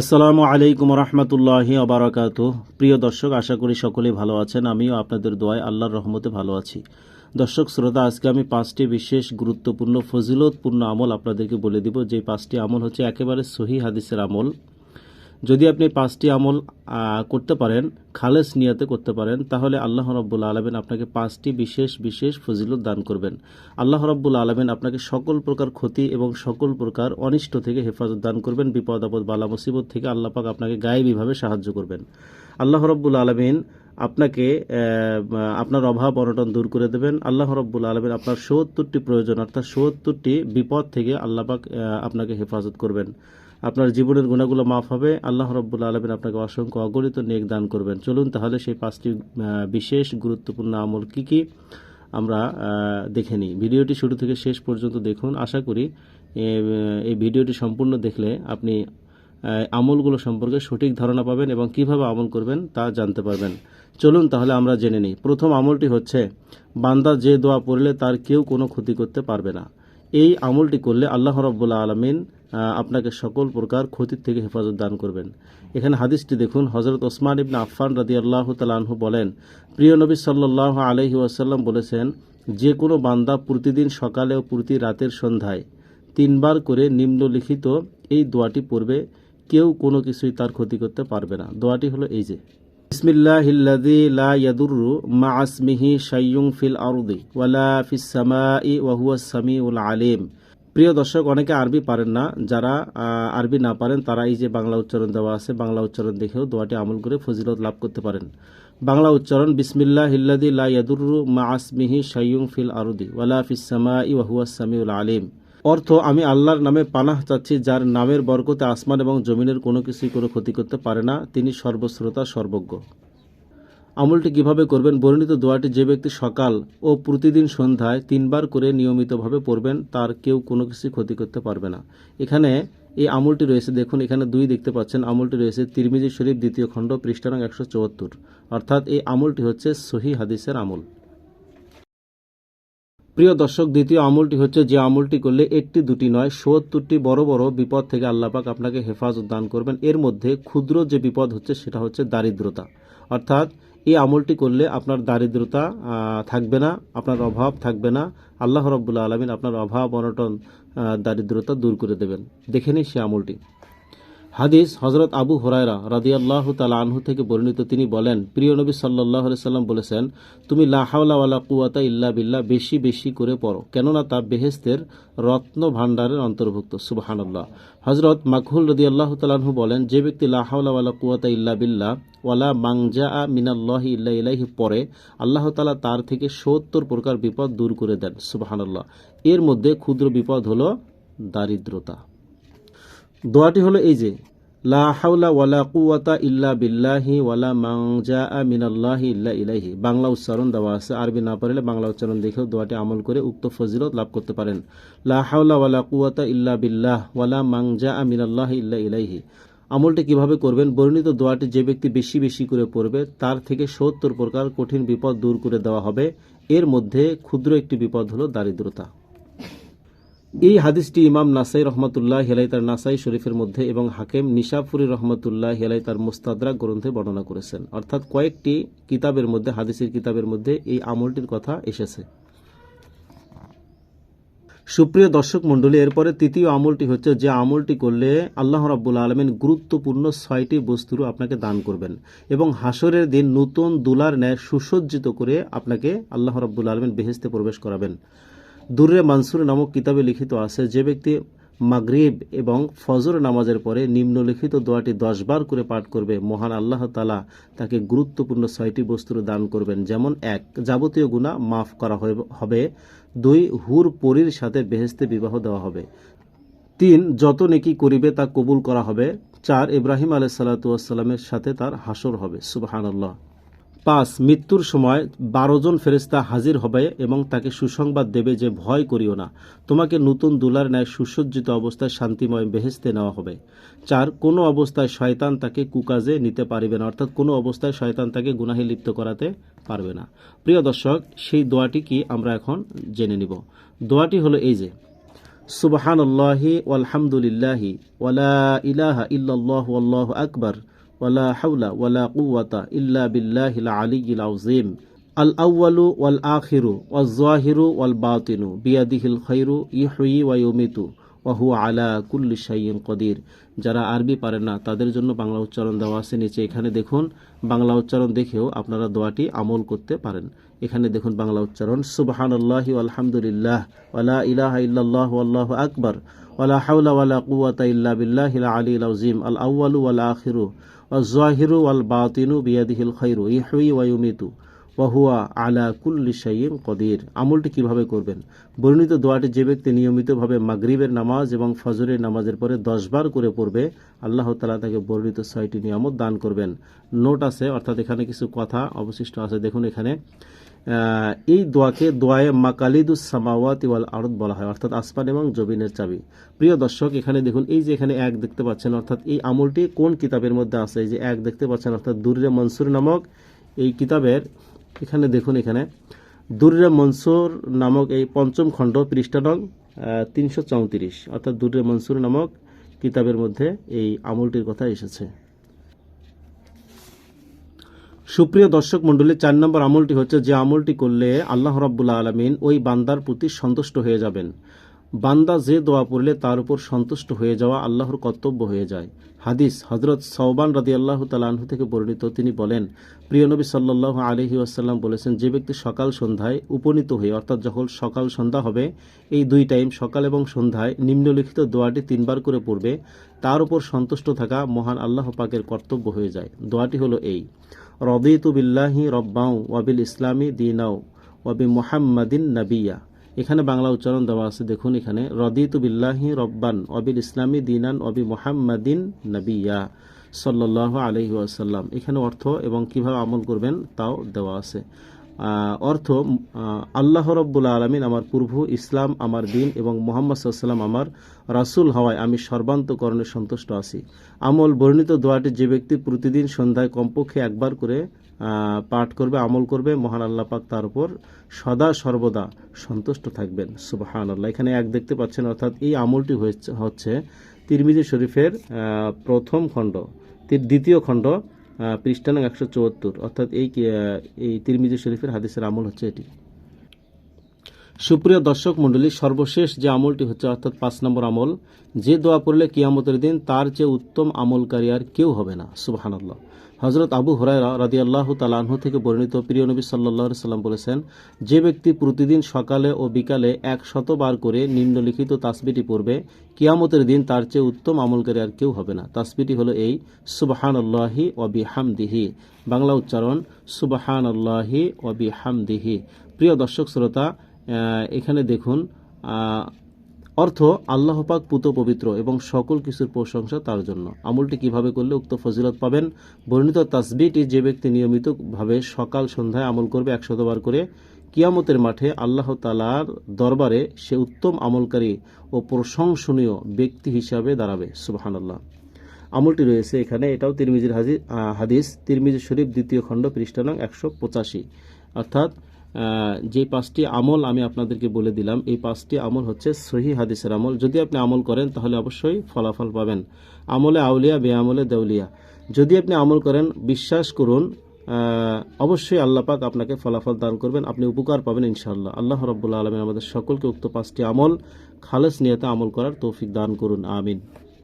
আসসালামু আলাইকুম রহমতুল্লাহি আবরাকাত প্রিয় দর্শক, আশা করি সকলেই ভালো আছেন, আমিও আপনাদের দোয়ায় আল্লাহর রহমতে ভালো আছি। দর্শক, শ্রোতা, আজকে আমি পাঁচটি বিশেষ গুরুত্বপূর্ণ, ফজিলতপূর্ণ আমল আপনাদেরকে বলে দিব। যে পাঁচটি আমল হচ্ছে একেবারে সহি হাদিসের আমল। যদি আপনি পাঁচটি আমল করতে পারেন খালেস নিয়াতে করতে পারেন তাহলে আল্লাহ রব্বুল আলমিন আপনাকে পাঁচটি বিশেষ বিশেষ ফজিলত দান করবেন। আল্লাহ রব্বুল আলমিন আপনাকে সকল প্রকার ক্ষতি এবং সকল প্রকার অনিষ্ট থেকে হেফাজত দান করবেন। বিপদ আপদ বালা মুসিবত থেকে আল্লাহ পাক আপনাকে গায়েবীভাবে সাহায্য করবেন। আল্লাহ রব্বুল আলমিন আপনাকে আপনার অভাব অনটন দূর করে দেবেন। আল্লাহ রব্বুল আলমিন আপনার সত্তরটি প্রয়োজন অর্থাৎ সত্তরটি বিপদ থেকে আল্লাহ পাক আহ, আপনাকে হেফাজত করবেন। আপনার জীবনের গুণাগুলো মাফ হবে। আল্লাহ রব্বুল আলমিন আপনাকে অসংখ্য অগণিত নেক দান করবেন। চলুন তাহলে সেই পাঁচটি বিশেষ গুরুত্বপূর্ণ আমল কি কি আমরা দেখে নিই। ভিডিওটি শুরু থেকে শেষ পর্যন্ত দেখুন। আশা করি এই ভিডিওটি সম্পূর্ণ দেখলে আপনি আমলগুলো সম্পর্কে সঠিক ধারণা পাবেন এবং কীভাবে আমল করবেন তা জানতে পারবেন। চলুন তাহলে আমরা জেনে নিই। প্রথম আমলটি হচ্ছে, বান্দা যে দোয়া পড়লে তার কেউ কোনো ক্ষতি করতে পারবে না। এই আমলটি করলে আল্লাহ রব্বুল্লা আলমিন আপনাকে সকল প্রকার ক্ষতির থেকে হেফাজত দান করবেন। এখানে হাদিসটি দেখুন হজরত ওসমান ইবনা আফফান রাদি আল্লাহ তালাহু বলেন, প্রিয় নবী সাল্লাহ আলহি ওয়াসাল্লাম বলেছেন, যে কোনো বান্দা প্রতিদিন সকালে ও প্রতি রাতের সন্ধ্যায় তিনবার করে নিম্নলিখিত এই দোয়াটি পড়বে, কেউ কোনো কিছুই তার ক্ষতি করতে পারবে না। দোয়াটি হলো এই যে, বিসমিল্লাহিল্লাযী লা ইয়াদুররু মা আসমিহি ফিল আরদি ওয়ালা ফিস সামাই ওয়া হুয়াস সামিউল আলিম। প্রিয় দর্শক, অনেকে আরবি পারেন না। যারা আরবি না পারেন, তারা এই যে বাংলা উচ্চারণ দেওয়া আছে, বাংলা উচ্চারণ দেখেও দোয়াটি আমল করে ফজিলত লাভ করতে পারেন। বাংলা উচ্চারণ বিসমিল্লাহ হিল্লাদি লা ইয়াদুররু মা আসমিহি শাইয়ুন ফিল আরুদি ওয়ালা ফিস সামাই ওয়া হুয়াস সামিউল আলিম। অর্থ, আমি আল্লাহর নামে পানাহ চাচ্ছি, যার নামের বরকতে আসমান এবং জমিনের কোনো কিছুই কোনো ক্ষতি করতে পারে না। তিনি সর্বশ্রোতা, সর্বজ্ঞ। আমলটি কীভাবে করবেন বর্ণিত দোয়াটি যে ব্যক্তি সকাল ও প্রতিদিন সন্ধ্যায় তিনবার করে নিয়মিতভাবে পড়বেন, তার কেউ কোনো কিছু ক্ষতি করতে পারবে না। এখানে এই আমলটি রয়েছে, দেখুন, এখানে দুই দেখতে পাচ্ছেন। আমলটি রয়েছে তিরমিজি শরীফ দ্বিতীয় খণ্ড পৃষ্ঠানং একশো চুয়াত্তর। অর্থাৎ এই আমলটি হচ্ছে সহি হাদিসের আমল। প্রিয় দর্শক, দ্বিতীয় আমলটি হচ্ছে যে আমলটি করলে একটি, দুটি নয়, সত্তরটি বড় বড় বিপদ থেকে আল্লাপাক আপনাকে হেফাজত দান করবেন। এর মধ্যে ক্ষুদ্র যে বিপদ হচ্ছে, সেটা হচ্ছে দারিদ্রতা। অর্থাৎ এই আমলটি করলে আপনার দারিদ্রতা থাকবে না, আপনার অভাব থাকবে না। আল্লাহ রব্বুল্লা আলমিন আপনার অভাব, অনটন দারিদ্রতা দূর করে দেবেন। দেখে নিই সে আমলটি। হাদিস হজরত আবু হরায়রা রাদিয়াল্লাহু তালা আনহু থেকে বর্ণিত, তিনি বলেন, প্রিয় নবী সাল্লাহ সাল্লাম বলেছেন, তুমি লাহালাওয়ালা কুয়াতা ইল্লা বিল্লাহ, বেশি বেশি করে পড়ো, কেননা তা বেহেস্তের রত্ন ভাণ্ডারের অন্তর্ভুক্ত। সুবাহান্লাহ হজরত মাকহুল রদিয়াল্লাহ তালাহু বলেন, যে ব্যক্তি লাহাউলাওয়ালা কুয়াতা ইল্লা বিল্লাহ, ওয়ালা মাংজা আ মিনাল্লাহি ইল্লা ইলাহি পরে আল্লাহ তালা তার থেকে সত্তর প্রকার বিপদ দূর করে দেন। সুবাহান্লাহ এর মধ্যে ক্ষুদ্র বিপদ হলো দারিদ্রতা। দোয়াটি হলো এই যে, লা হাওলা ওয়ালা কুওয়াতা ইল্লা বিল্লাহি ওয়ালা মাংজা মিনাল্লাহি ইল্লা ইলাইহি। বাংলা উচ্চারণ দেওয়া আছে। আরবি না পারলে বাংলা উচ্চারণ দেখেও দোয়াটি আমল করে উক্ত ফজিলত লাভ করতে পারেন। লা হাওলা ওয়ালা কুওয়াতা ইল্লা বিল্লাহ ওয়ালা মাংজা মিনাল্লাহি ইল্লা ইলাইহি। আমলটি কীভাবে করবেন? বর্ণিত দোয়াটি যে ব্যক্তি বেশি বেশি করে পড়বে, তার থেকে সত্তর প্রকার কঠিন বিপদ দূর করে দেওয়া হবে। এর মধ্যে ক্ষুদ্র একটি বিপদ হলো দারিদ্রতা। এই হাদিসটি ইমাম নাসাই রহমতুল্লাহ হেলাই তার নাসাই শরীফের মধ্যে এবং হাকেম নিশাফুরি রহমতুল্লাহ হেলাই তার মুস্তাদরাক গ্রন্থে বর্ণনা করেছেন। অর্থাৎ কয়েকটি কিতাবের মধ্যে, হাদিসের কিতাবের মধ্যে এই আমলটির কথা এসেছে। সুপ্রিয় দর্শক মণ্ডলী, এরপরে তৃতীয় আমলটি হচ্ছে যে আমলটি করলে আল্লাহ রাব্বুল আলমিন গুরুত্বপূর্ণ ছয়টি বস্তুর আপনাকে দান করবেন এবং হাসরের দিন নতুন দুলার ন্যায় সুসজ্জিত করে আপনাকে আল্লাহ রাব্বুল আলমিন বেহেস্তে প্রবেশ করাবেন। দুর্রে মানসুর নামক কিতাবে লিখিত আছে, যে ব্যক্তি মাগরিব এবং ফজর নামাজের পরে নিম্নলিখিত দোয়াটি দশবার করে পাঠ করবে, মহান আল্লাহ তালা তাকে গুরুত্বপূর্ণ ছয়টি বস্তুর দান করবেন, যেমন এক, যাবতীয় গুণা মাফ করা হবে, দুই, হুর পরীর সাথে বেহেস্তে বিবাহ দেওয়া হবে, তিন, যত নেকি করিবে তা কবুল করা হবে, চার, ইব্রাহিম আলাই সাল্লাতামের সাথে তার হাসর হবে সুবাহান আল্লাহ পাঁচ মৃত্যুর সময় বারো জন ফেরেস্তা হাজির হবে এবং তাকে সুসংবাদ দেবে যে ভয় করিও না। তোমাকে নতুন দুলার ন্যায় সুসজ্জিত অবস্থায় শান্তিময় বেহেস্তে নেওয়া হবে। চার, কোনো অবস্থায় শয়তান তাকে কুকাজে নিতে পারবে না, অর্থাৎ কোনো অবস্থায় শয়তান তাকে গুনাহে লিপ্ত করাতে পারবে না। প্রিয় দর্শক, সেই দোয়াটি কি আমরা এখন জেনে নিব? দোয়াটি হলো এই যে, সুবহানাল্লাহি ওয়ালহামদুলিল্লাহি ওয়ালা ইলাহা ইল্লাল্লাহু আল্লাহু আকবার। ওয়ালা হাওলা ওয়ালা কুওয়াতা ইল্লা বিল্লাহিল আলিয়্যিল আযীম আল আউয়ালু ওয়াল আখিরু ওয়াল যাহিরু ওয়াল বাতিনু বিয়াদিহিল খাইরু ইহয়ি ওয়া ইউমিতু ওয়াহু আলা কুল্লি কদির যারা আরবি পারেন না, তাদের জন্য বাংলা উচ্চারণ দেওয়া আছে নিচে। এখানে দেখুন, বাংলা উচ্চারণ দেখেও আপনারা দোয়াটি আমল করতে পারেন। এখানে দেখুন, বাংলা উচ্চারণ, সুবহানাল্লাহি আলহামদুলিল্লাহ ওয়ালা ইলাহা ইল্লাল্লাহ আল্লাহু আকবার, ওয়ালা হাওলা ওয়ালা কুওয়াতা ইল্লা বিল্লাহিল আলিয়্যিল আযীম, আল আউয়ালু ওয়াল আখিরু ওয়াল আল বাতিনু বিয়াদিহিল খাইরু ইহুই ওয়া ইউমিতু ওয়াহুয়া আলা কুল্লি কদির আমলটি কীভাবে করবেন? বর্ণিত দোয়াটি যে ব্যক্তি নিয়মিতভাবে মাগরিবের নামাজ এবং ফজরের নামাজের পরে দশবার করে পড়বে, আল্লাহ তালা তাকে বর্ণিত ছয়টি নিয়ামত দান করবেন। নোট আছে, অর্থাৎ এখানে কিছু কথা অবশিষ্ট আছে। দেখুন এখানে এই দোয়াকে দোয়ায়ে মাকালিদুস সামাওয়াত ওয়াল আরদ বলা হয়, অর্থাৎ আসমান এবং জবিনের চাবি। প্রিয় দর্শক, এখানে দেখুন, এই যে এখানে এক দেখতে পাচ্ছেন, অর্থাৎ এই আমলটি কোন কিতাবের মধ্যে আছে? এই যে এক দেখতে পাচ্ছেন, অর্থাৎ দুর্রে মনসুর নামক এই কিতাবের, এখানে দেখুন এখানে, দুর্রে মনসুর নামক এই পঞ্চম খণ্ড পৃষ্ঠা নং তিনশো চৌত্রিশ, অর্থাৎ দুর্রে মনসুর নামক কিতাবের মধ্যে এই আমলটির কথা এসেছে। সুপ্রিয় দর্শক মণ্ডলী, চার নম্বর আমলটি হচ্ছে যে আমলটি করলে আল্লাহ রাব্বুল্লাহ আলমিন ওই বান্দার প্রতি সন্তুষ্ট হয়ে যাবেন। বান্দা যে দোয়া পড়লে তার উপর সন্তুষ্ট হয়ে যাওয়া আল্লাহর কর্তব্য হয়ে যায়। হাদিস হজরত সৌবান রাদি আল্লাহ তালাহু থেকে বর্ণিত, তিনি বলেন, প্রিয় নবী সাল্লাহ আলহি আসাল্লাম বলেছেন, যে ব্যক্তি সকাল সন্ধ্যায় উপনীত হয়ে, অর্থাৎ যখন সকাল সন্ধ্যা হবে, এই দুই টাইম সকাল এবং সন্ধ্যায় নিম্নলিখিত দোয়াটি তিনবার করে পড়বে, তার উপর সন্তুষ্ট থাকা মহান আল্লাহ পাকের কর্তব্য হয়ে যায়। দোয়াটি হলো এই। রদিতু বিল্লাহি রব্বাউ ওয়াবিল ইসলামী দিনাও ওয়াবি মোহাম্মদিন নাবিয়া। এখানে বাংলা উচ্চারণ দেওয়া আছে, দেখুন এখানে, রদিতু বিল্লাহি রব্বান অবিল ইসলামী দিনান অবি মোহাম্মদিন নাবিয়া সাল্লাহ আলহি আসাল্লাম এখানে অর্থ এবং কীভাবে আমল করবেন তাও দেওয়া আছে। অর্থ আল্লাহ রব্বুল আলমিন আমার পূর্ব ইসলাম, আমার দিন এবং মোহাম্মদ সাল্লাম আমার রাসূল হওয়ায় আমি সর্বান্তকরণে সন্তুষ্ট আছি। আমল বর্ণিত দোয়াটি যে ব্যক্তি প্রতিদিন সন্ধ্যায় কমপক্ষে একবার করে পাঠ করবে, আমল করবে, মহান আল্লাহ পাক তার উপর সদা সর্বদা সন্তুষ্ট থাকবেন। সুবাহান আল্লাহ এখানে এক দেখতে পাচ্ছেন, অর্থাৎ এই আমলটি হচ্ছে তিরমিজি শরীফের প্রথম খণ্ড দ্বিতীয় খণ্ড পৃষ্ঠা নং একশো চুয়াত্তর। অর্থাৎ এই এই তিরমিজি শরীফের হাদিসের আমল হচ্ছে এটি। সুপ্রিয় দর্শক মণ্ডলী, সর্বশেষ যে আমলটি হচ্ছে, অর্থাৎ পাঁচ নম্বর আমল, যে দোয়া পড়লে কিয়ামতের দিন তার চেয়ে উত্তম আমলকারী আর কেউ হবে না। সুবাহানাল্লাহ। হজরত আবু হরাইরা রাদি আল্লাহ তালাহু থেকে বর্ণিত প্রিয় নবী সাল্লাহ সাল্লাম বলেছেন, যে ব্যক্তি প্রতিদিন সকালে ও বিকালে এক শতবার করে নিম্নলিখিত তাসবিটি পড়বে, কিয়ামতের দিন তার চেয়ে উত্তম আমলকারী আর কেউ হবে না। তাসবিটি হলো এই সুবাহান আল্লাহি ওবি হামদিহি বাংলা উচ্চারণ সুবাহান আল্লাহি ওবি হামদিহি প্রিয় দর্শক, শ্রোতা এখানে দেখুন অর্থ আল্লাহ পাক পুত পবিত্র এবং সকল কিছুর প্রশংসা তার জন্য। আমলটি কীভাবে করলে উক্ত ফজিলত পাবেন? বর্ণিত তাসবিটি যে ব্যক্তি নিয়মিতভাবে সকাল সন্ধ্যায় আমল করবে একশতবার করে, কিয়ামতের মাঠে আল্লাহ তালার দরবারে সে উত্তম আমলকারী ও প্রশংসনীয় ব্যক্তি হিসাবে দাঁড়াবে। সুবাহানাল্লাহ। আমলটি রয়েছে এখানে, এটাও তিরমিজির হাদিস। তিরমিজি শরীফ দ্বিতীয় খণ্ড পৃষ্ঠা নং একশো পঁচাশি। অর্থাৎ যে পাঁচটি আমল আমি আপনাদেরকে বলে দিলাম, এই পাঁচটি আমল হচ্ছে সহি হাদিসের আমল। যদি আপনি আমল করেন, তাহলে অবশ্যই ফলাফল পাবেন। আমলে আউলিয়া, বেআমলে দেউলিয়া। যদি আপনি আমল করেন, বিশ্বাস করুন অবশ্যই আল্লাহ পাক আপনাকে ফলাফল দান করবেন, আপনি উপকার পাবেন ইনশাআল্লাহ। আল্লাহ রব্বুল্লা আলমিন আমাদের সকলকে উক্ত পাঁচটি আমল খালেস নিয়তে আমল করার তৌফিক দান করুন, আমিন।